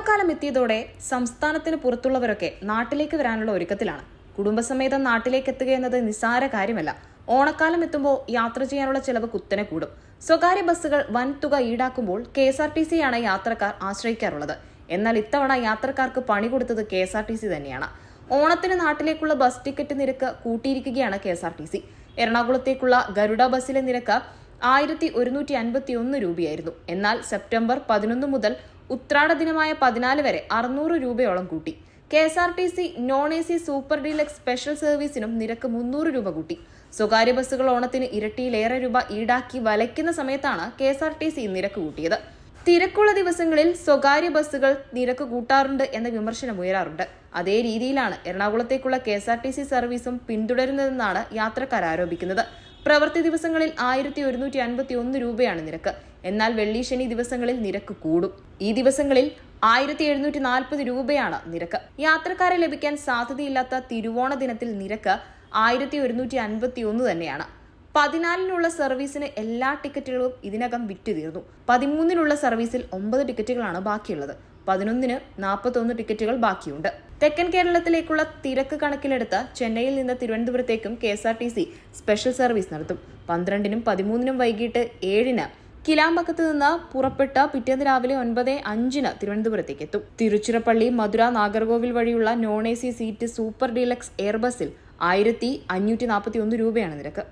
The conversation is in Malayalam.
ഓണക്കാലം എത്തിയതോടെ സംസ്ഥാനത്തിന് പുറത്തുള്ളവരൊക്കെ നാട്ടിലേക്ക് വരാനുള്ള ഒരുക്കത്തിലാണ്. കുടുംബസമേതം നാട്ടിലേക്ക് എത്തുക എന്നത് നിസ്സാര കാര്യമല്ല. ഓണക്കാലം എത്തുമ്പോൾ യാത്ര ചെയ്യാനുള്ള ചെലവ് കുത്തനെ കൂടും. സ്വകാര്യ ബസ്സുകൾ വൻ തുക ഈടാക്കുമ്പോൾ കെ എസ് ആർ ടി സിയാണ് യാത്രക്കാർ ആശ്രയിക്കാറുള്ളത്. എന്നാൽ ഇത്തവണ യാത്രക്കാർക്ക് പണി കൊടുത്തത് K S R T C തന്നെയാണ്. ഓണത്തിന് നാട്ടിലേക്കുള്ള ബസ് ടിക്കറ്റ് നിരക്ക് കൂട്ടിയിരിക്കുകയാണ് K S R T C. എറണാകുളത്തേക്കുള്ള Garuda ബസ്സിലെ നിരക്ക് ആയിരത്തി ഒരുന്നൂറ്റി അൻപത്തി ഒന്ന് രൂപയായിരുന്നു. എന്നാൽ സെപ്റ്റംബർ പതിനൊന്ന് മുതൽ ഉത്രാട ദിനമായ പതിനാല് വരെ അറുന്നൂറ് രൂപയോളം കൂട്ടി. K S R T C non A C super deluxe special സർവീസിനും നിരക്ക് മുന്നൂറ് രൂപ കൂട്ടി. സ്വകാര്യ ബസ്സുകൾ ഓണത്തിന് ഇരട്ടിയിലേറെ രൂപ ഈടാക്കി വലയ്ക്കുന്ന സമയത്താണ് K S R T C നിരക്ക് കൂട്ടിയത്. തിരക്കുള്ള ദിവസങ്ങളിൽ സ്വകാര്യ ബസ്സുകൾ നിരക്ക് കൂട്ടാറുണ്ട് എന്ന വിമർശനം ഉയരാറുണ്ട്. അതേ രീതിയിലാണ് എറണാകുളത്തേക്കുള്ള K S R T C സർവീസും പിന്തുടരുന്നതെന്നാണ് യാത്രക്കാർ ആരോപിക്കുന്നത്. പ്രവൃത്തി ദിവസങ്ങളിൽ ആയിരത്തി ഒരുന്നൂറ്റി അൻപത്തി ഒന്ന് രൂപയാണ് നിരക്ക്. എന്നാൽ വെള്ളി ശനി ദിവസങ്ങളിൽ നിരക്ക് കൂടും. ഈ ദിവസങ്ങളിൽ ആയിരത്തി എഴുന്നൂറ്റി നാൽപ്പത് രൂപയാണ് നിരക്ക്. യാത്രക്കാരെ ലഭിക്കാൻ സാധ്യതയില്ലാത്ത തിരുവോണ ദിനത്തിൽ നിരക്ക് ആയിരത്തി ഒരുന്നൂറ്റി അൻപത്തി ഒന്ന് തന്നെയാണ്. പതിനാലിനുള്ള സർവീസിന് എല്ലാ ടിക്കറ്റുകളും ഇതിനകം വിറ്റു തീർന്നു പതിമൂന്നിനുള്ള സർവീസിൽ ഒമ്പത് ടിക്കറ്റുകളാണ് ബാക്കിയുള്ളത്. പതിനൊന്നിന് നാൽപ്പത്തൊന്ന് ടിക്കറ്റുകൾ ബാക്കിയുണ്ട്. തെക്കൻ കേരളത്തിലേക്കുള്ള തിരക്ക് കണക്കിലെടുത്ത് ചെന്നൈയിൽ നിന്ന് തിരുവനന്തപുരത്തേക്കും K S R T C special service നടത്തും. പന്ത്രണ്ടിനും പതിമൂന്നിനും വൈകിട്ട് ഏഴിന് കിലാമ്പക്കത്ത് നിന്ന് പുറപ്പെട്ട പിറ്റേന്ന് രാവിലെ ഒൻപത് അഞ്ചിന് തിരുവനന്തപുരത്തേക്ക് എത്തും. തിരുച്ചിറപ്പള്ളി മധുര നാഗർകോവിൽ വഴിയുള്ള non A C seat super deluxe എയർബസിൽ ആയിരത്തി അഞ്ഞൂറ്റി നാൽപ്പത്തി ഒന്ന് രൂപയാണ് നിരക്ക്.